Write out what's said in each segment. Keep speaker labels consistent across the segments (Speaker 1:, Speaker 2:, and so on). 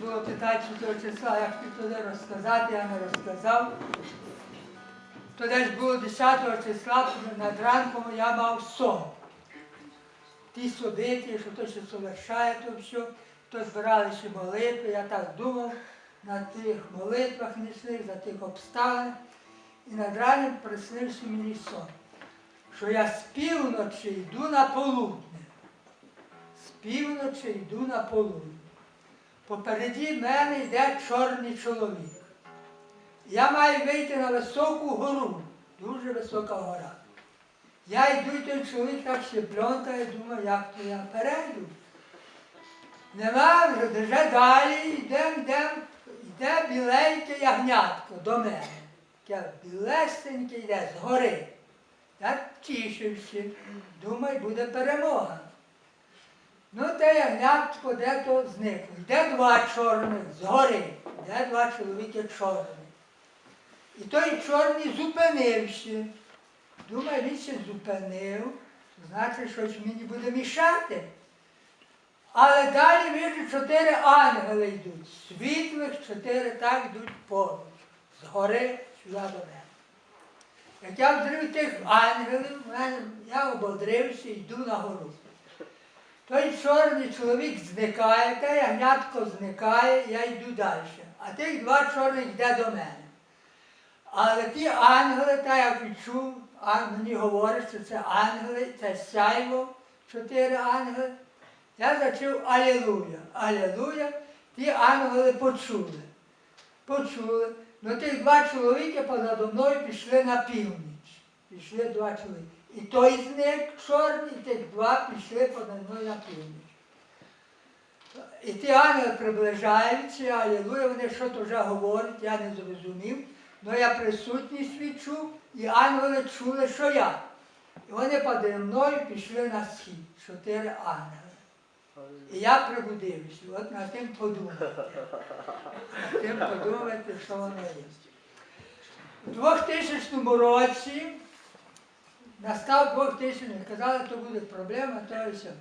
Speaker 1: Було питати, того числа, як туди розказати, я не розказав. То десь було 10 числа, над ранком я мав сон. Ті собиті, що то що совершає, то все, то збирали ще молитви, я так думав на тих молитвах нічних, за тих обставин. І над ранком приснився мені сон, що я з півночі йду на полудне. З півночі йду на полудне. Попереді мене йде чорний чоловік. Я маю вийти на високу гору, дуже висока гора. Я йду, і той чоловік так ще пльонкає, думаю, як то я перейду. Нема вже, вже далі, йдемо, йдемо, йде біленьке ягнятко до мене. Таке білесеньке йде з гори. Я тішився, думаю, буде перемога. Ну, те ягнятко де-то зникло. Йде два чорних згори, йде два чоловіки чорні. І той чорний зупинився. Думаю, він ще зупинив, значить, щось мені буде мішати. Але далі вижу, чотири ангели йдуть. Світлих чотири так йдуть поруч. Згори сюди до мене. Як я вздрив тих ангелів, я ободрився і йду на гору. Той чорний чоловік зникає, те ягнятко зникає, я йду далі. А тих два чорних йде до мене. Але ті ангели, та я відчув, мені говорять, що це ангели, це сяйво, чотири ангели. Я зачув Алілуя, Алілуя, ті ангели почули. Почули. Ну тих два чоловіки позаду мною пішли на північ. Пішли два чоловіки. І той зник чорний, і тих два пішли позаду мною на північ. І ті ангели приближаються, алілуя, вони щось вже говорять, я не зрозумів. Ну я присутність відчув, і ангели чули, що я. І вони поди мною пішли на схід, чотири ангели. І я прибудився, от над тим подумати. Над тим подумати, що воно є. У 2000 році настав 2000, казали, то буде проблема, то і все.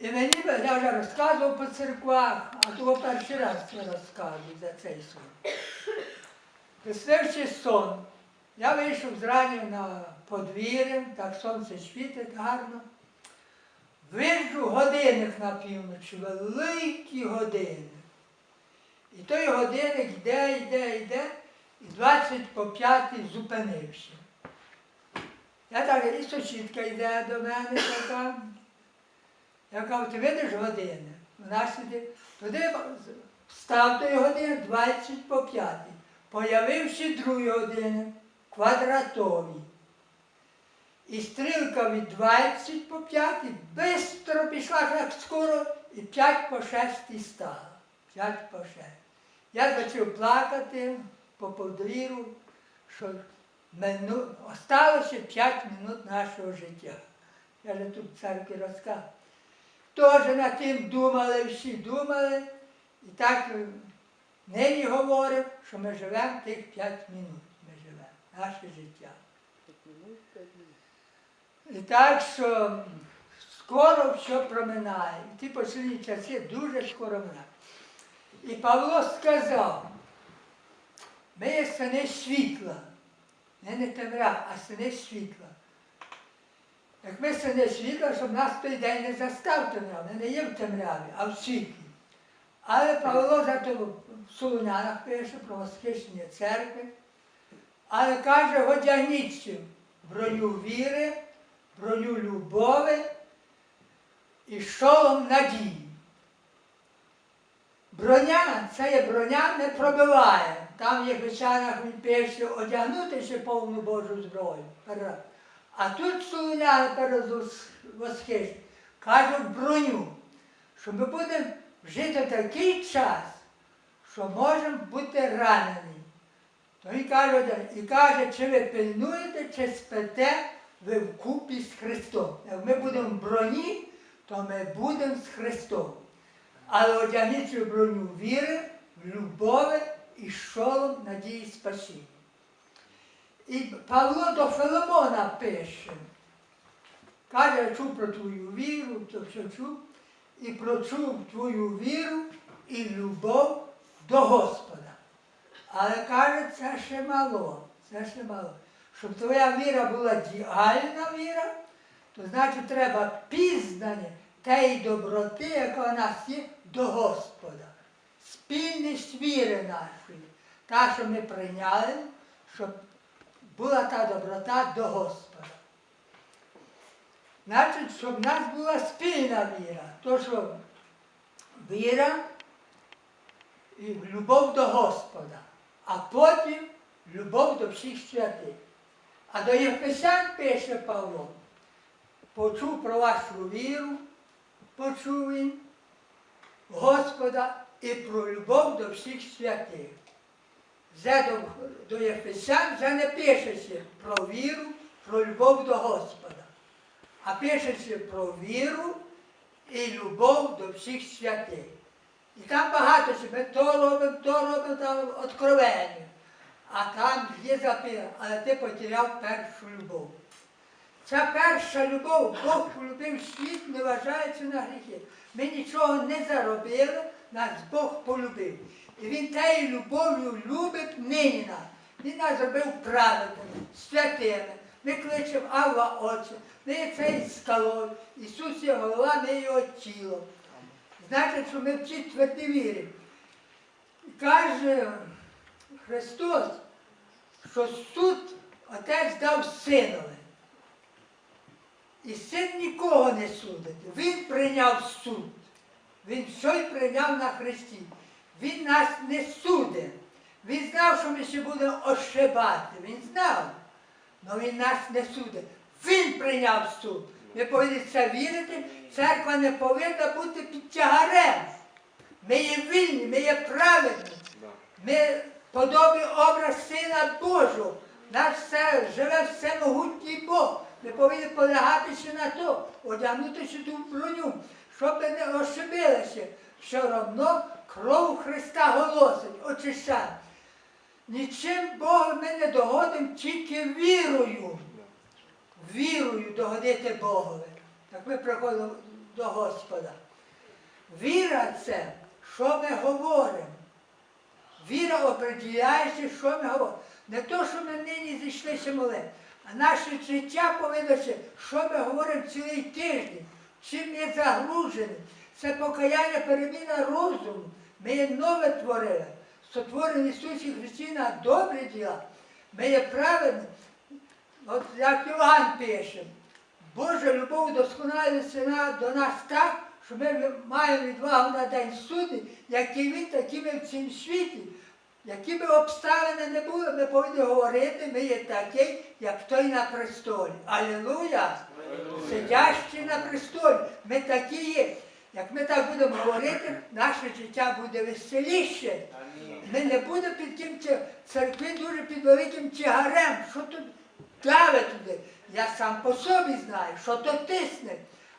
Speaker 1: І мені, я вже розказував по церквах, а того перший раз це розказую за цей сон. Приснивши сон, я вийшов зрані на подвір'я, так сонце світить гарно. Вижу годинник на півночі, великий годинник. І той годинник йде, йде, йде, і 20 по 5 зупинився. Я так, і сусідка йде до мене така. Я кажу, ти видиш годинник? Вона сидить. Туди став той годинник 20 по 5. Появився другий годинник, квадратовий. І стрілка від 20 по 5 швидко пішла так скоро і 5 по 6 стала. 5 по 6. Я почав плакати по подвір'ю, що мину... осталося 5 минут нашого життя. Я вже тут в церкві розказав. Теж над тим думали, всі думали, і так нині говорив, що ми живемо тих 5 минут. Ми живемо, наше життя. І так що скоро все проминає. І ті останні часи дуже скоро минають. І Павло сказав, ми є сини світла, не не темря, а сини світла. Як ми сини світла, щоб нас той день не застав темряві, ми не є в темряві, а в світлі. Але Павло зато в Солонянах пише про восхищення церкви, але каже, одягніться в броню віри, броню любові і шолом надії. Броня, це є броня не пробиває. Там є Печанах він одягнути ще повну Божу зброю. А тут Солоняни перед восхищенням кажуть броню, що ми будемо жити такий час, що можемо бути ранені. То він каже, і каже, чи ви пильнуєте, чи спите ви вкупі з Христом. Як ми будемо в броні, то ми будемо з Христом. Але одягніться в броню віри, любові і шолом надії спасіння. І Павло до Филимона пише, каже, я чув про твою віру, то все чув, і прочув твою віру і любов до Господа. Але каже, це ще мало. Це ще мало. Щоб твоя віра була діальна віра, то значить треба пізнання тієї доброти, яка в нас є до Господа. Спільність віри нашої. Та, що ми прийняли, щоб була та доброта до Господа. Значить, щоб в нас була спільна віра, то що віра і любов до Господа, а потім любов до всіх святих. А до Єфесян пише Павло, почув про вашу віру, почув він Господа і про любов до всіх святих. Вже до, Єфесян вже не пишеться про віру, про любов до Господа, а пишеться про віру і любов до всіх святих. І там багато ми то робимо, то робимо, там откровення. А там є записано, але ти потеряв першу любов. Ця перша любов, Бог полюбив світ, не вважається на гріхи. Ми нічого не заробили, нас Бог полюбив. І Він тією любов'ю любить нині нас. Він нас зробив праведними, святими. Ми кличемо Авва Отче, ми є цей скалою. Ісус є голова, ми його тіло. Значить, що ми в цій тверді вірі. Каже Христос, що суд Отець дав синові. І син нікого не судить. Він прийняв суд. Він все й прийняв на Христі. Він нас не судить. Він знав, що ми ще будемо ошибати. Він знав. Але він нас не судить. Він прийняв суд. Ми повинні це вірити. Церква не повинна бути під тягарем. Ми є вільні, ми є праведні. Ми подобі образ Сина Божого. Наш все живе всемогутній Бог. Ми повинні полягатися на то, одягнутися ту броню, щоб не ошибилися. Все одно кров Христа голосить, очищає. Нічим Богу ми не догодимо, тільки вірою. Вірою догодити Богові. Так ми приходимо до Господа. Віра це, що ми говоримо. Віра определяється, що ми говоримо. Не то, що ми нині зійшлися молити, наше життя повинно що ми говоримо цілий тиждень, чим є загружені. Це покаяння, переміна розуму. Ми є нове творили, сотворені Ісусі Христі на добрі діла. Ми є праведні. От як Іоанн пише, Божа любов досконала до нас так, що ми маємо відвагу на день суду, який він, такі ми в цьому світі. Які б обставини не були, ми повинні говорити, ми є такі, як той на престолі. Алілуя! Сидящий на престолі. Ми такі є. Як ми так будемо говорити, наше життя буде веселіше. Ми не будемо під тим церкви дуже під великим тягарем. Що тут давить туди? Я сам по собі знаю, що то тисне.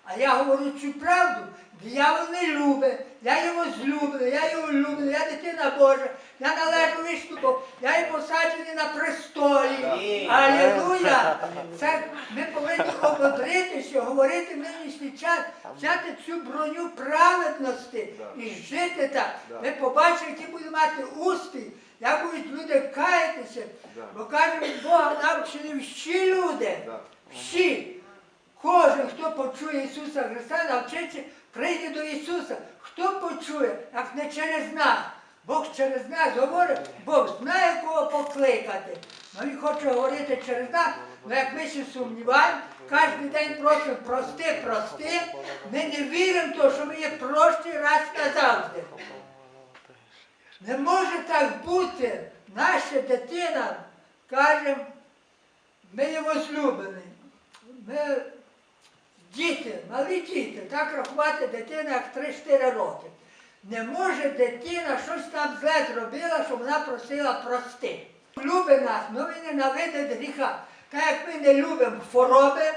Speaker 1: А я говорю цю правду, диявол не любить, я його злюблю, я його люблю, я дитина Божа, я належу виступу, я є посаджений на престолі. Алілуя! Це ми повинні ободритися, говорити в нинішній час, взяти цю броню праведності і жити так. Ми побачимо, які будуть мати успіх, як будуть люди каятися. Бо від Бога навчені всі люди. Всі. Кожен, хто почує Ісуса Христа, навчиться, прийде до Ісуса. Хто почує, як не через нас. Бог через нас говорить, Бог знає, кого покликати. Ну Він хоче говорити через нас, але як ми ще сумніваємо, кожен день просимо прости, прости, ми не віримо в те, що ми є прості раз назавжди. Не може так бути. Наша дитина каже, ми є возлюблені. Ми діти, малі діти, так рахувати дитина як 3-4 роки. Не може дитина щось там зле зробила, щоб вона просила прости. Любить нас, але він ненавидить гріха. Так як ми не любимо хвороби,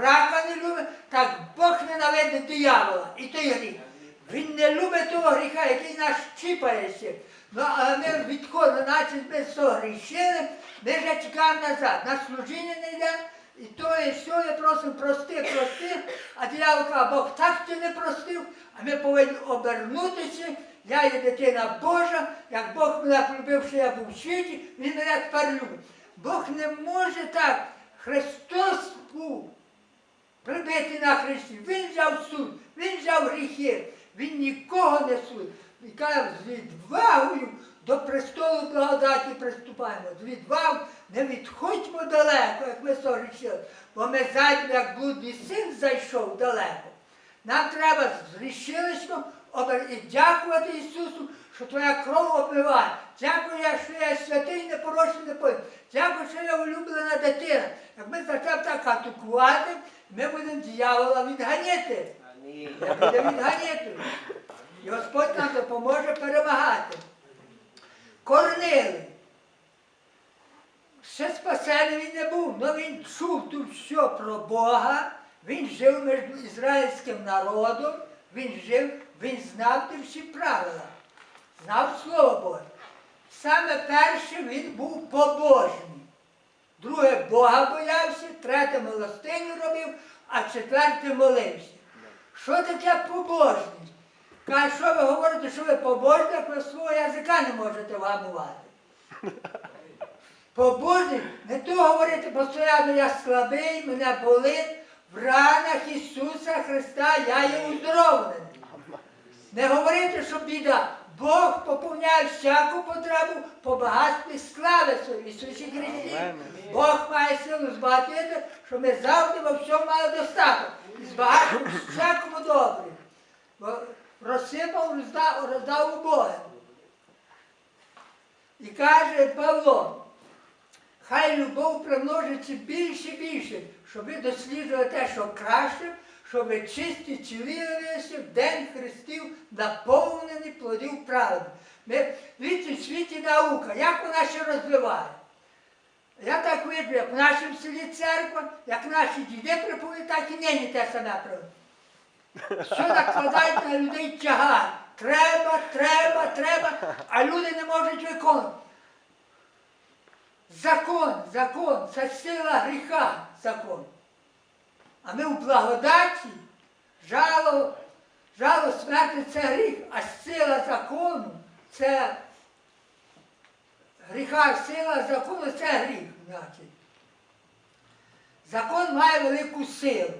Speaker 1: рака не любимо, так Бог ненавидить диявола і той гріх. Він не любить того гріха, який нас чіпається. Ну, але ми відходимо, наче ми согрішили, ми вже чекаємо назад. На служіння не йдемо, і то і все, я просимо прости, прости. А диявол каже, Бог так ти не простив, а ми повинні обернутися я є дитина Божа, як Бог мене полюбив, що я був в Він мене тепер любить. Бог не може так. Христос був прибитий на хресті. Він взяв суд, він взяв гріхи, він нікого не судив. І каже, з відвагою до престолу благодаті приступаємо. З відвагою не відходьмо далеко, як ми сорішили, бо ми зайдемо, як блудний син зайшов далеко. Нам треба з грішилищем і дякувати Ісусу, що Твоя кров обмиває. Дякую, що я святий непорочний непорочний. Дякую, що я улюблена дитина. Як ми почнемо так атакувати, ми будемо дьявола відганяти. Я буде відганяти. І Господь нам допоможе перемагати. Корнили. Ще спасений він не був, але він чув тут все про Бога, він жив між ізраїльським народом, він жив, він знав ті всі правила, знав Слово Боже. Саме перше він був побожний. Друге Бога боявся, третє милостиню робив, а четверте молився. Що таке побожність? Каже, що ви говорите, що ви побожні, ви свого язика не можете вгамувати. Побожний, не то говорити постійно, я слабий, мене болить, в ранах Ісуса Христа я є уздоровлений. Не говорити, що біда. Бог поповняє всяку потребу по багатстві слави своїй Ісусі Христі. Бог має силу збагатити, що ми завжди во всьому мали достаток. І збагатив всякому добрі. Бо розсипав, роздав у Бога. І каже Павло, хай любов примножиться більше і більше, щоб ви досліджували те, що краще, щоб ви чисті цілилися в день Христів, наповнені плодів правди. Ми в світі наука, як вона ще розвиває. Я так виджу, як в нашому селі церква, як наші діди приповідають, так і нині те саме приповідають. Що накладають на людей тягар. Треба, треба, треба, а люди не можуть виконувати. Закон, закон, це сила гріха, закон. А ми в благодаті, жало, жало смерти це гріх, а сила закону це гріха, сила закону це гріх. Значить. Закон має велику силу,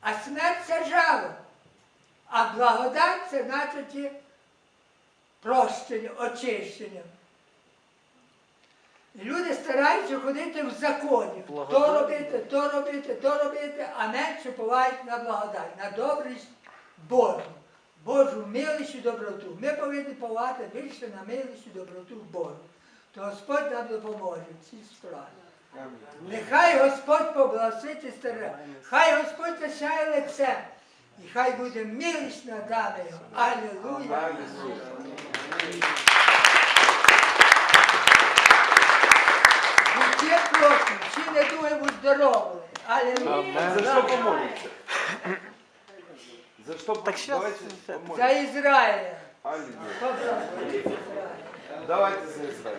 Speaker 1: а смерть це жало. А благодать це значить прощення, очищення. Люди стараються ходити в законі. То робити, то робити, то робити, а менше повають на благодать, на добрість Божу, Божу милість і доброту. Ми повинні повати більше на милість і доброту Божу. То Господь нам допоможе в цій справі. Нехай Господь поблагословить і стере. Хай Господь засяє лице. І хай буде милість над нами. Алілуя. Будьте прошу, всі недуги виздоровили. Алілуя.
Speaker 2: За что помолимся? За что
Speaker 3: Так щас
Speaker 2: Давайте
Speaker 3: це-
Speaker 2: помолимся.
Speaker 1: За Ізраїля.
Speaker 2: Аллилуйя. Давайте за Израиль.